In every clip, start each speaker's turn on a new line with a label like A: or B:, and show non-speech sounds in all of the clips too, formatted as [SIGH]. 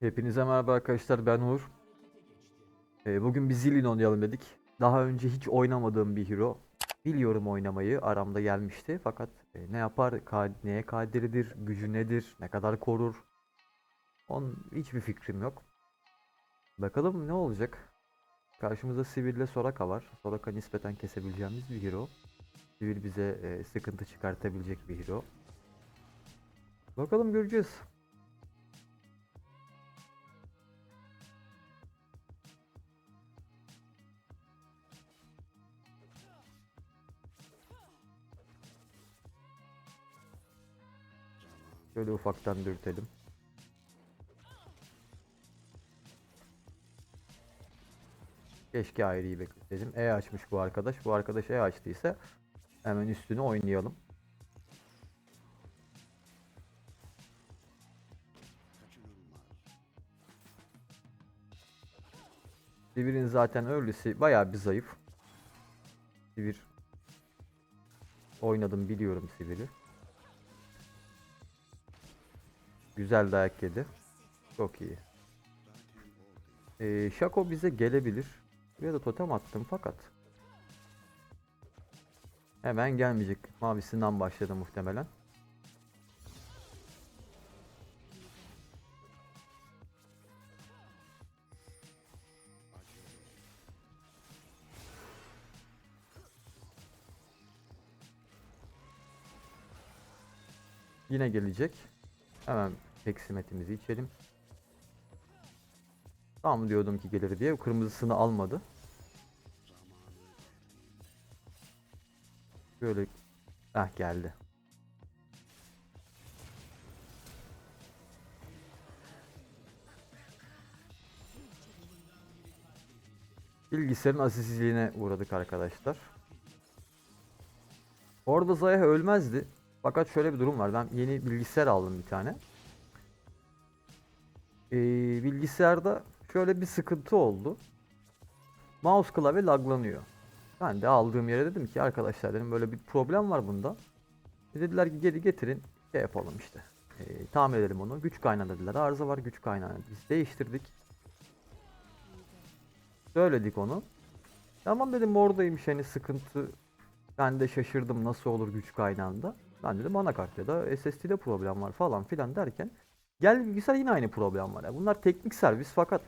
A: Hepinize merhaba arkadaşlar ben Uğur. Ee, bugün bir Zillion oynayalım dedik. Daha önce hiç oynamadığım bir hero. Biliyorum oynamayı aramda gelmişti fakat e, ne yapar, ka- neye kaderidir, gücü nedir, ne kadar korur. Onun hiçbir fikrim yok. Bakalım ne olacak. Karşımızda Sivir ile Soraka var. Soraka nispeten kesebileceğimiz bir hero. Sivir bize e, sıkıntı çıkartabilecek bir hero. Bakalım göreceğiz. Şöyle ufaktan dürtelim. Keşke ayrıyı bekleseydim. E açmış bu arkadaş. Bu arkadaş E açtıysa hemen üstünü oynayalım. Sivir'in zaten early'si bayağı bir zayıf. Sivir oynadım biliyorum Sivir'i. Güzel dayak yedi. Çok iyi. Ee, Shaco bize gelebilir. Buraya da totem attım fakat. Hemen gelmeyecek. Mavisinden başladı muhtemelen. Yine gelecek. Hemen peksimetimizi içelim. Tam diyordum ki gelir diye. Kırmızısını almadı. Böyle Heh geldi. Bilgisayarın azizliğine uğradık arkadaşlar. Orada Zaya ölmezdi. Fakat şöyle bir durum var. Ben yeni bilgisayar aldım bir tane. Ee, bilgisayarda şöyle bir sıkıntı oldu. Mouse klavye laglanıyor. Ben de aldığım yere dedim ki arkadaşlar dedim böyle bir problem var bunda. E dediler ki geri getirin şey yapalım işte. Ee, tamir edelim onu. Güç kaynağı dediler. Arıza var güç kaynağı. Biz değiştirdik. Söyledik onu. Tamam dedim oradaymış hani sıkıntı. Ben de şaşırdım nasıl olur güç kaynağında. Ben dedim anakart ya da SSD'de problem var falan filan derken gel bilgisayar yine aynı problem var. ya. bunlar teknik servis fakat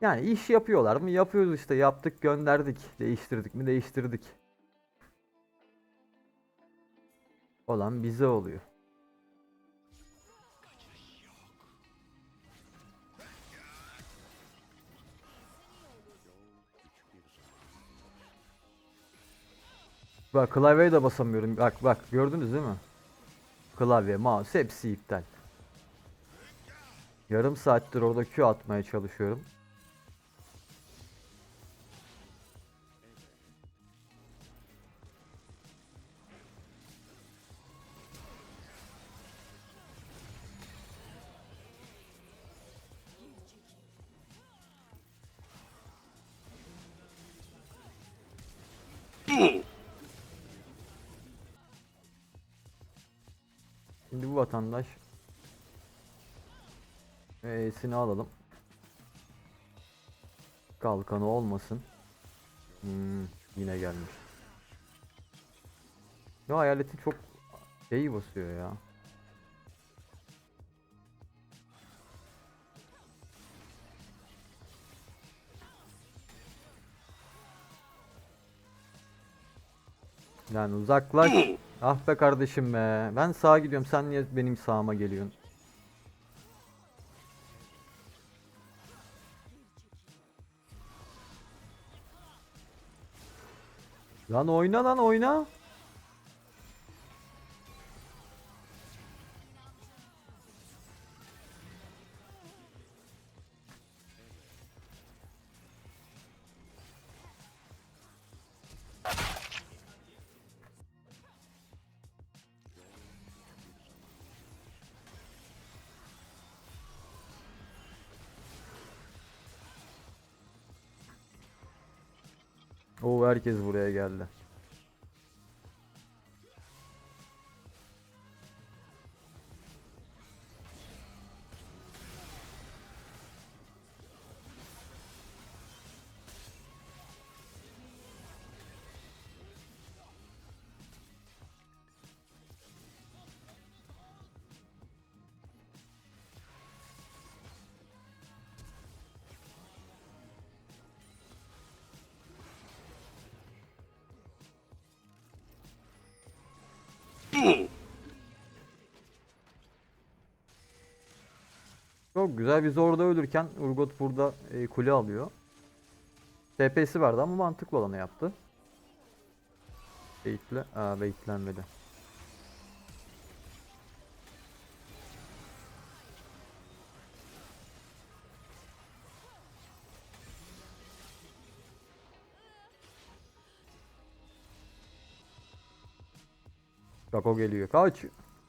A: yani iş yapıyorlar mı? Yapıyoruz işte. Yaptık, gönderdik. Değiştirdik mi? Değiştirdik. Olan bize oluyor. Bak klavyeye de basamıyorum. Bak bak gördünüz değil mi? Klavye, mouse hepsi iptal. Yarım saattir orada Q atmaya çalışıyorum. Şimdi bu vatandaş E'sini alalım. Kalkanı olmasın. Hmm, yine gelmiş. Ya hayaletin çok şeyi basıyor ya. Lan uzaklaş. Ah be kardeşim be. Ben sağa gidiyorum. Sen niye benim sağıma geliyorsun? なのおいなのおいな Oo herkes buraya geldi. Çok güzel. Biz orada ölürken Urgot burada e, kule alıyor. TP'si vardı ama mantıklı olanı yaptı. Baitle. Aa baitlenmedi. Bak o geliyor. Kaç.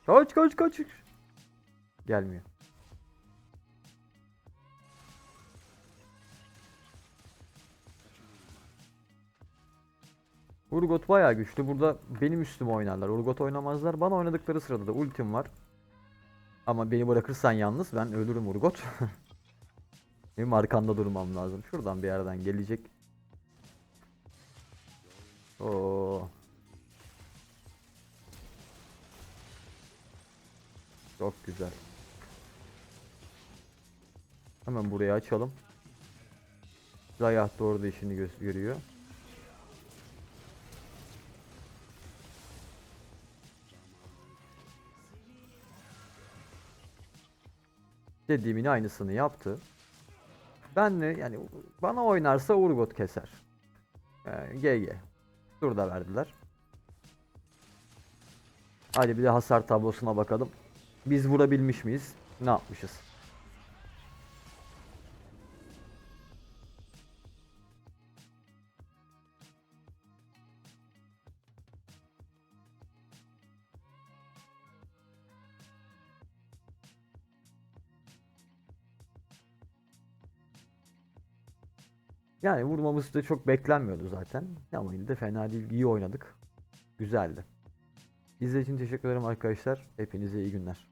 A: Kaç kaç kaç. Gelmiyor. Urgot bayağı güçlü. Burada benim üstüme oynarlar. Urgot oynamazlar. Bana oynadıkları sırada da ultim var. Ama beni bırakırsan yalnız ben ölürüm Urgot. [LAUGHS] Benim arkanda durmam lazım. Şuradan bir yerden gelecek. Oo. Çok güzel. Hemen burayı açalım. Zayah da orada işini gö- görüyor. Dediğimin aynısını yaptı. Ben de yani bana oynarsa Urgot keser. Ee, GG. Şurada verdiler. Hadi bir de hasar tablosuna bakalım. Biz vurabilmiş miyiz? Ne yapmışız? Yani vurmamız da çok beklenmiyordu zaten. Ama yine de fena değil. İyi oynadık. Güzeldi. İzlediğiniz için teşekkür ederim arkadaşlar. Hepinize iyi günler.